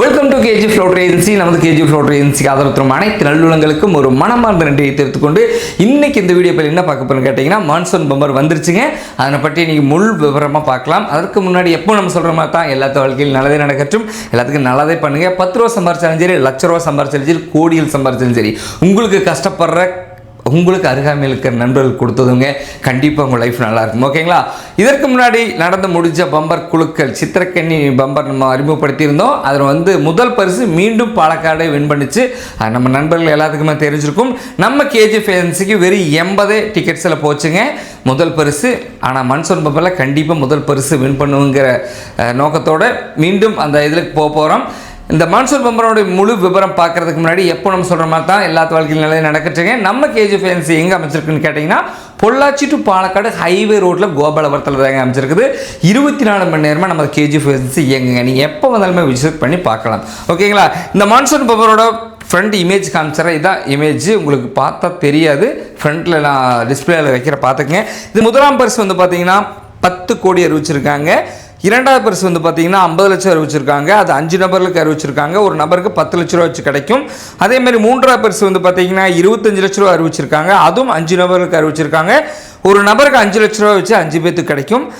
Welcome to KG float agency நமது KG float ஏஜென்சிக்கு ஆதரவு தரும் அனைத்து நல்லுள்ளங்களுக்கும் ஒரு மனமார்ந்த நன்றியை தெரிவித்துக்கொண்டு இன்னைக்கு இந்த வீடியோ பேர் என்ன பார்க்க போறோம்னு கேட்டிங்கன்னா மான்சூன் பம்பர் வந்துருச்சுங்க. அதனை பற்றி நீங்கள் முழு விவரமாக பார்க்கலாம். அதற்கு முன்னாடி எப்போ நம்ம சொல்கிற மாதிரி தான் எல்லாத்த வாழ்க்கையில் நல்லதே நடக்கட்டும். எல்லாத்துக்கும் நல்லதே பண்ணுங்க. பத்து ரூபா சம்பாரிச்சாலும் சரி லட்ச ரூபா சம்பாரிச்சாலும் சரி கோடியில் சம்பாரிச்சாலும் சரி உங்களுக்கு கஷ்டப்படுற உங்களுக்கு அருகாமையில் இருக்கிற நண்பர்கள் கொடுத்ததுங்க. கண்டிப்பாக உங்கள் லைஃப் நல்லா இருக்கும். ஓகேங்களா இதற்கு முன்னாடி நடந்து முடிஞ்ச பம்பர் குழுக்கள் சித்திரக்கண்ணி பம்பர் நம்ம அறிமுகப்படுத்தியிருந்தோம். அதில் வந்து முதல் பரிசு மீண்டும் பாலக்காடை வின் பண்ணிச்சு. அது நம்ம நண்பர்கள் எல்லாத்துக்குமே தெரிஞ்சிருக்கும். நம்ம கேஜி ஏஜென்சிக்கு வெறும் எண்பதே டிக்கெட்ஸில் போச்சுங்க. முதல் பரிசு ஆனால் மன்சூன் பம்பரில் கண்டிப்பாக முதல் பரிசு வின் பண்ணுங்கிற நோக்கத்தோடு நோக்கத்தோட மீண்டும் அந்த இதில் போக போகிறோம் இந்த மான்சூன் பம்பரோட முழு விவரம் பார்க்கறதுக்கு முன்னாடி எப்போ நம்ம சொல்கிற மாதிரி தான் எல்லா வாழ்க்கையில் நிலையும் நடக்கட்டுங்க நம்ம கேஜி ஃபேன்சி எங்கே அமைச்சிருக்குன்னு கேட்டிங்கன்னா பொள்ளாச்சி டு பாலக்காடு ஹைவே ரோட்டில் கோபாலபுரத்தில் தாங்க அமைச்சிருக்குது. இருபத்தி நாலு மணி நேரமாக நம்ம கேஜி ஃபேன்சி இயங்குங்க. நீங்கள் எப்போ வந்தாலுமே விசிட் பண்ணி பார்க்கலாம். ஓகேங்களா? இந்த மான்சூன் பம்பரோட ஃப்ரண்ட் இமேஜ் காமிச்சிடறேன். இதான் இமேஜ் உங்களுக்கு பார்த்தா தெரியாது. ஃப்ரண்ட்டில் நான் டிஸ்பிளேயில் வைக்கிற பார்த்துக்குங்க. இது முதலாம் பரிசு வந்து பார்த்தீங்கன்னா பத்து கோடி அறிவிச்சிருக்காங்க. இரண்டாவது பரிசு வந்து பார்த்தீங்கன்னா ஐம்பது லட்சம் அறிவிச்சிருக்காங்க. அது அஞ்சு நபர்களுக்கு அறிவிச்சிருக்காங்க. ஒரு நபருக்கு பத்து லட்ச ரூபா வச்சு கிடைக்கும். அதே மாதிரி மூன்றாவது பரிசு வந்து பார்த்தீங்கன்னா இருபத்தஞ்சு லட்ச ரூபா அறிவிச்சிருக்காங்க. அதுவும் அஞ்சு நபர்களுக்கு அறிவிச்சிருக்காங்க. ஒரு நபருக்கு அஞ்சு லட்ச ரூபா வச்சு அஞ்சு பேத்துக்கு கிடைக்கும்.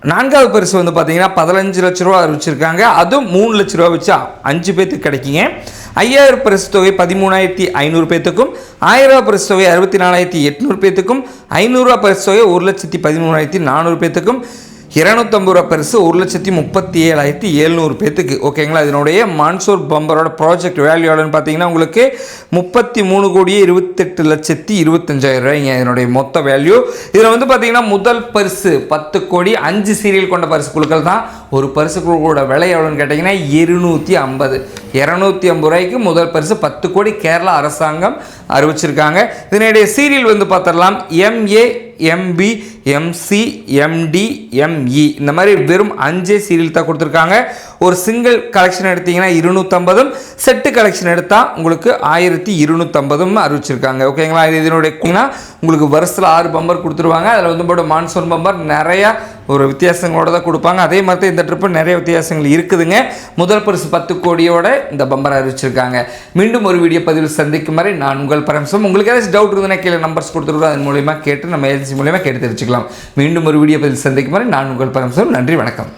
நான்காவது பரிசு வந்து பார்த்தீங்கன்னா பதினஞ்சு லட்ச ரூபா அறிவிச்சிருக்காங்க. அதுவும் மூணு லட்ச ரூபா வச்சு அஞ்சு பேத்துக்கு கிடைக்குங்க. ஐயாயிரம் பரிசு தொகை பதிமூணாயிரத்தி ஐநூறு பேத்துக்கும். ஆயிரம் ரூபா பரிசு தொகை அறுபத்தி நாலாயிரத்தி எட்நூறு பேத்துக்கும். ஐநூறுரூவா பரிசு தொகை ஒரு லட்சத்தி பதிமூணாயிரத்தி நானூறு பேத்துக்கும். இரநூத்தம்பது ரூபா பரிசு ஒரு லட்சத்தி முப்பத்தி ஏழாயிரத்தி எழுநூறு பேத்துக்கு. ஓகேங்களா? இதனுடைய மான்சூர் பம்பரோட ப்ராஜெக்ட் வேல்யூ எவ்வளோன்னு பார்த்தீங்கன்னா உங்களுக்கு முப்பத்தி மூணு கோடியே இருபத்தெட்டு லட்சத்தி இருபத்தஞ்சாயிரம் ரூபாய்ங்க இதனுடைய மொத்த வேல்யூ இதில் வந்து பார்த்தீங்கன்னா முதல் பரிசு பத்து கோடி அஞ்சு சீரியல் கொண்ட பரிசு குழுக்கள் தான். ஒரு பரிசு குழுக்களோட விலை எவ்வளோன்னு கேட்டிங்கன்னா இருநூற்றி ஐம்பது. இரநூத்தி ஐம்பது ரூபாய்க்கு முதல் பரிசு பத்து கோடி கேரளா அரசாங்கம் அறிவிச்சிருக்காங்க. இதனுடைய சீரியல் வந்து பார்த்துடலாம். MA MB MC MD ME இந்த மாதிரி வெறும் அஞ்சே சீரியல் தான் கொடுத்துருக்காங்க. ஒரு சிங்கிள் கலெக்ஷன் எடுத்தீங்கன்னா இருநூற்றம்பதும் செட்டு கலெக்ஷன் எடுத்தால் உங்களுக்கு ஆயிரத்தி இருநூற்றம்பதும் அறிவிச்சிருக்காங்க. ஓகேங்களா இது இதனுடைய உங்களுக்கு வருஷத்தில் ஆறு பம்பர் கொடுத்துருவாங்க. அதில் வந்து போட மான்சூன் பம்பர் நிறையா ஒரு வித்தியாசங்களோட தான் கொடுப்பாங்க. அதே மாதிரி தான் இந்த ட்ரிப்பு நிறைய வித்தியாசங்கள் இருக்குதுங்க. முதல் பரிசு பத்து கோடியோட இந்த பம்பர் அறிவிச்சிருக்காங்க. மீண்டும் ஒரு வீடியோ பதிவில் சந்திக்கும் வரை நான் உங்கள் பரமசம் உங்களுக்கு ஏதாச்சும் டவுட் இருந்ததுன்னா கீழே நம்பர்ஸ் கொடுத்துருக்கோம் அதன் மூலியமாக கேட்டு நம்ம ஏஜென்சி மூலியமாக கேட்டு தெரிஞ்சுக்கலாம். மீண்டும் ஒரு வீடியோ பதிவில் சந்திக்கும் வரை நான் உங்கள் பரமசம் நன்றி வணக்கம்.